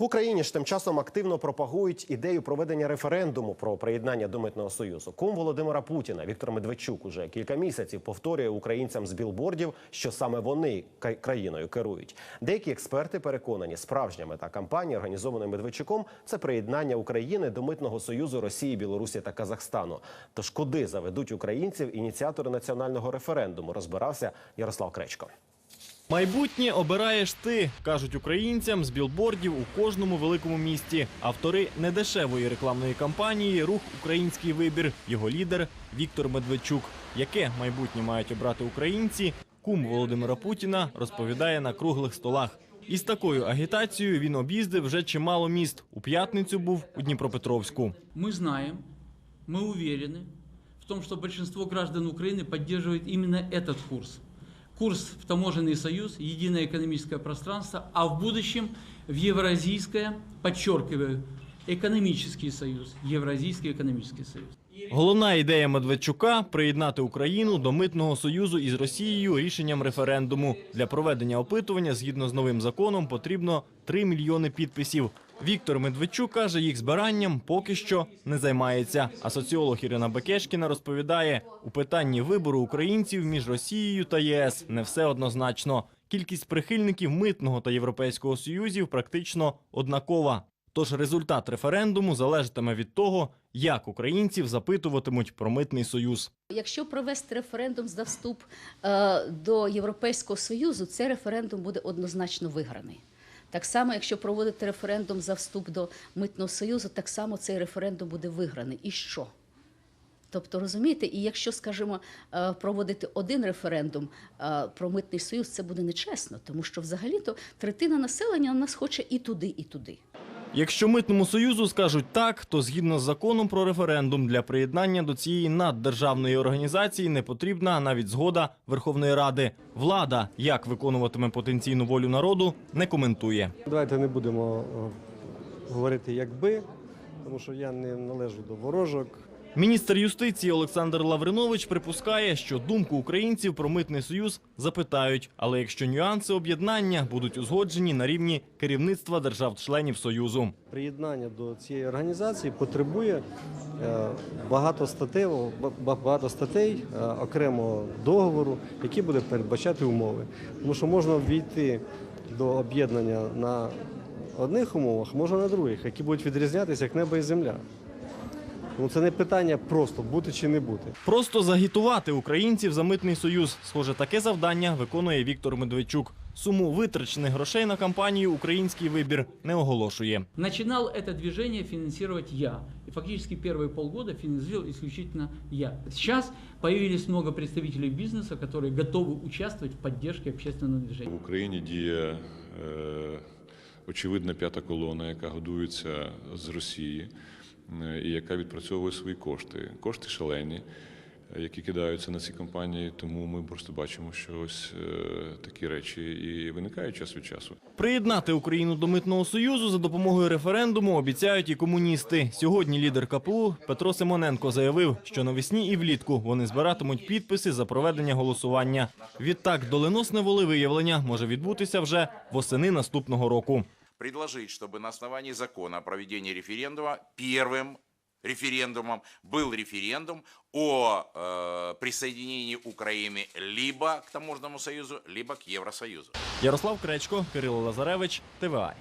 В Україні ж тим часом активно пропагують ідею проведення референдуму про приєднання до митного союзу. Кум Володимира Путіна Віктор Медведчук уже кілька місяців повторює українцям з білбордів, що саме вони країною керують. Деякі експерти переконані, справжня мета кампанії, організованої Медведчуком, це приєднання України до митного союзу Росії, Білорусі та Казахстану. Тож куди заведуть українців ініціатори національного референдуму? Розбирався Ярослав Кречко. Майбутнє обираєш ти, кажуть українцям з білбордів у кожному великому місті. Автори недешевої рекламної кампанії Рух Український вибір. Його лідер Віктор Медведчук. Яке майбутнє мають обрати українці? Кум Володимира Путіна розповідає на круглих столах. Із такою агітацією він об'їздив вже чимало міст. У п'ятницю був у Дніпропетровську. Мы знаем, мы уверены в том, что большинство граждан Украины поддерживает именно этот курс. Курс в таможенный союз, единое экономическое пространство, а в будущем в Евразийское, подчеркиваю, экономический союз, Евразийский экономический союз. Головна ідея Медведчука приєднати Україну до митного союзу із Росією рішенням референдуму. Для проведення опитування згідно з новим законом потрібно 3 мільйони підписів. Віктор Медведчук каже, їх збиранням поки що не займається. А соціолог Ірина Бекешкіна розповідає, у питанні вибору українців між Росією та ЄС не все однозначно. Кількість прихильників митного та європейського союзів практично однакова. Тож результат референдуму залежатиме від того, як українців запитуватимуть про митний союз. Якщо провести референдум за вступ е, до Європейського Союзу, цей референдум буде однозначно виграний. Так само, якщо проводити референдум за вступ до Митного Союзу, так само цей референдум буде виграний. І що? Тобто, розумієте, і якщо, скажімо, е, проводити один референдум е, про митний союз, це буде нечесно, тому що взагалі-то третина населення нас хоче і туди, і туди. Якщо митному союзу скажуть так, то згідно з законом про референдум для приєднання до цієї наддержавної організації не потрібна навіть згода Верховної Ради. Влада, як виконуватиме потенційну волю народу, не коментує. Давайте не будемо е, говорити якби, тому що я не належу до ворожок. Міністр юстиції Олександр Лавринович припускає, що думку українців про митний союз запитають, але якщо нюанси об'єднання будуть узгоджені на рівні керівництва держав-членів союзу. Приєднання до цієї організації потребує е, багато статей, багато статей е, окремого договору, який буде передбачати умови. Тому що можна ввійти до об'єднання на одних умовах, можна на других, які будуть відрізнятися як небо і земля. Тому це не питання просто бути чи не бути. Просто загітувати українців за митний союз. Схоже, таке завдання виконує Віктор Медведчук. Суму витрачених грошей на кампанію Український вибір не оголошує. Начинал это движение финансировать я. И фактически первые полгода финансировал исключительно я. Сейчас появились много представителей бизнеса, которые готовы участвовать в поддержке общественного движения. В Україні діє е, очевидна п'ята колона, яка годується з Росії е, і яка відпрацьовує свої кошти. Кошти шалені, е, які кидаються на ці компанії. Тому ми просто бачимо, що ось е, такі речі і виникають час від часу. Приєднати Україну до митного союзу за допомогою референдуму обіцяють і комуністи. Сьогодні лідер КПУ Петро Симоненко заявив, що навесні і влітку вони збиратимуть підписи за проведення голосування. Відтак, доленосне волевиявлення може відбутися вже восени наступного року предложить, чтобы на основании закона о проведении референдума первым референдумом был референдум о э, присоединении Украины либо к таможенному союзу, либо к Евросоюзу. Ярослав Кречко, Кирило Лазаревич, ТВА.